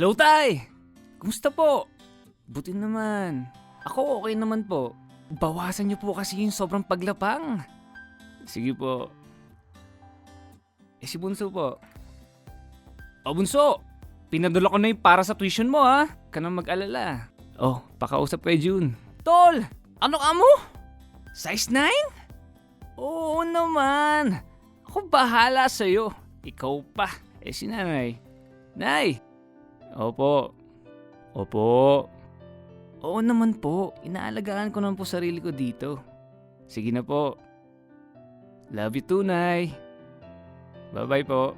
Hello, Tay! Kumusta po? Buti naman. Ako okay naman po. Bawasan niyo po kasi yung sobrang paglapang. Sige po. Eh si Bunso po. O Bunso, pinadala ko na yung para sa tuition mo ha. Ka nang mag-alala. Oh, pakausap kay June. Tol, ano ka mo? Size 9? Oo naman. Ako bahala sa'yo. Ikaw pa. Eh si nanay. Nay! Opo. Opo. Oo naman po. Inaalagaan ko naman po sarili ko dito. Sige na po. Love you too, Nay. Bye-bye po.